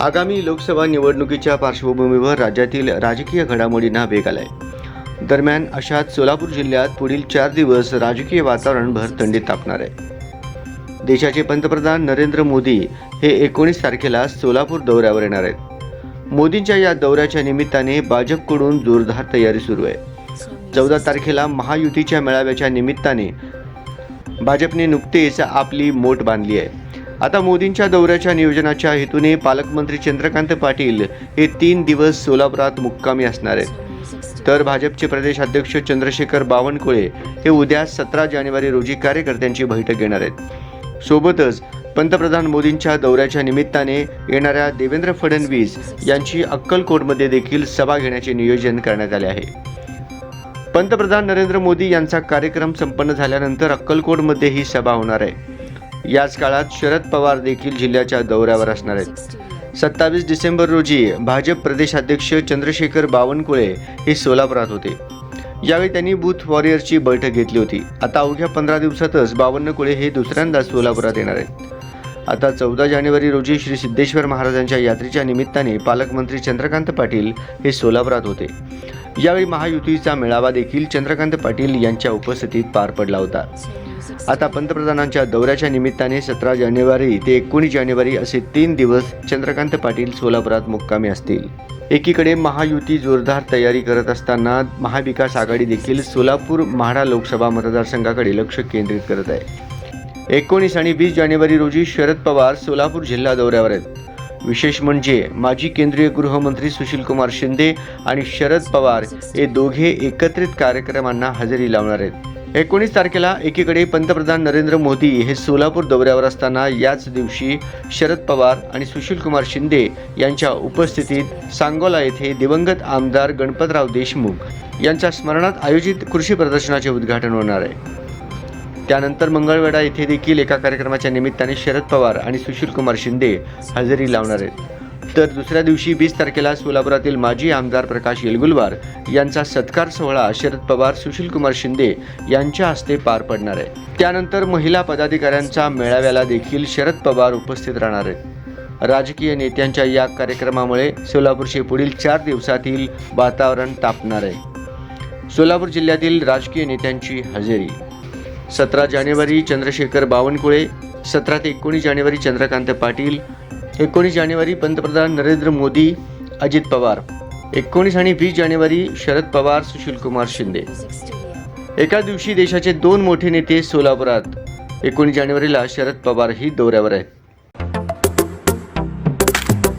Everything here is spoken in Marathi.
आगामी लोकसभा निवडणुकीच्या पार्श्वभूमीवर राज्यातील राजकीय घडामोडींना वेग आलाय. दरम्यान अशात सोलापूर जिल्ह्यात पुढील चार दिवस राजकीय वातावरण भरथंडीत तापणार आहे. देशाचे पंतप्रधान नरेंद्र मोदी हे एकोणीस तारखेला सोलापूर दौऱ्यावर येणार आहेत. मोदींच्या या दौऱ्याच्या निमित्ताने भाजपकडून जोरदार तयारी सुरू आहे. चौदा तारखेला महायुतीच्या मेळाव्याच्या निमित्ताने भाजपने नुकतेच आपली मोठ बांधली आहे. आता मोदींच्या दौऱ्याच्या नियोजनाच्या हेतूने पालकमंत्री चंद्रकांत पाटील हे तीन दिवस सोलापुरात मुक्कामी असणार आहेत. तर भाजपचे प्रदेश अध्यक्ष चंद्रशेखर बावनकुळे हे उद्या सतरा जानेवारी रोजी कार्यकर्त्यांची बैठक घेणार आहेत. सोबतच पंतप्रधान मोदींच्या दौऱ्याच्या निमित्ताने येणाऱ्या देवेंद्र फडणवीस यांची अक्कलकोटमध्ये देखील सभा घेण्याचे नियोजन करण्यात आले आहे. पंतप्रधान नरेंद्र मोदी यांचा कार्यक्रम संपन्न झाल्यानंतर अक्कलकोटमध्ये ही सभा होणार आहे. याच काळात शरद पवार देखील जिल्ह्याच्या दौऱ्यावर असणार आहेत. सत्तावीस डिसेंबर रोजी भाजप प्रदेशाध्यक्ष चंद्रशेखर बावनकुळे हे सोलापुरात होते. यावेळी त्यांनी बूथ वॉरियरची बैठक घेतली होती. आता अवघ्या पंधरा दिवसातच बावनकुळे हे दुसऱ्यांदा सोलापुरात येणार आहेत. आता चौदा जानेवारी रोजी श्री सिद्धेश्वर महाराजांच्या यात्रेच्या निमित्ताने पालकमंत्री चंद्रकांत पाटील हे सोलापुरात होते. यावेळी महायुतीचा मेळावा देखील चंद्रकांत पाटील यांच्या उपस्थितीत पार पडला होता. आता पंतप्रधानांच्या दौऱ्याच्या निमित्ताने सतरा जानेवारी ते एकोणीस जानेवारी असे तीन दिवस चंद्रकांत पाटील सोलापुरात मुक्कामी असतील. एकीकडे महायुती जोरदार तयारी करत असताना महाविकास आघाडी देखील सोलापूर म्हाडा लोकसभा मतदारसंघाकडे लक्ष केंद्रित करत आहे. एकोणीस आणि वीस जानेवारी रोजी शरद पवार सोलापूर जिल्हा दौऱ्यावर आहेत. विशेष म्हणजे माजी केंद्रीय गृहमंत्री सुशीलकुमार शिंदे आणि शरद पवार हे दोघे एकत्रित कार्यक्रमांना हजेरी लावणार आहेत. एकोणीस तारखेला एकीकडे पंतप्रधान नरेंद्र मोदी हे सोलापूर दौऱ्यावर असताना याच दिवशी शरद पवार आणि सुशीलकुमार शिंदे यांच्या उपस्थितीत सांगोला येथे दिवंगत आमदार गणपतराव देशमुख यांच्या स्मरणात आयोजित कृषी प्रदर्शनाचे उद्घाटन होणार आहे. त्यानंतर मंगळवेढा येथे देखील एका कार्यक्रमाच्या निमित्ताने शरद पवार आणि सुशीलकुमार शिंदे हजेरी लावणार आहेत. तर दुसऱ्या दिवशी वीस तारखेला सोलापुरातील माजी आमदार प्रकाश येलगुलवार यांचा सत्कार सोहळा शरद पवार सुशीलकुमार शिंदे यांच्या हस्ते पार पडणार आहे. त्यानंतर महिला पदाधिकाऱ्यांचा मेळाव्याला देखील शरद पवार उपस्थित राहणार आहेत. राजकीय नेत्यांच्या या कार्यक्रमामुळे सोलापूरचे पुढील चार दिवसातील वातावरण तापणार आहे. सोलापूर जिल्ह्यातील राजकीय नेत्यांची हजेरी. सतरा जानेवारी चंद्रशेखर बावनकुळे सतरा ते एकोणीस जानेवारी चंद्रकांत पाटील एकोणीस जानेवारी पंतप्रधान नरेंद्र मोदी अजित पवार. एकोणीस आणि वीस जानेवारी शरद पवार सुशीलकुमार शिंदे. एका दिवशी देशाचे दोन मोठे नेते सोलापुरात. एकोणीस जानेवारीला शरद पवार ही दौऱ्यावर आहेत.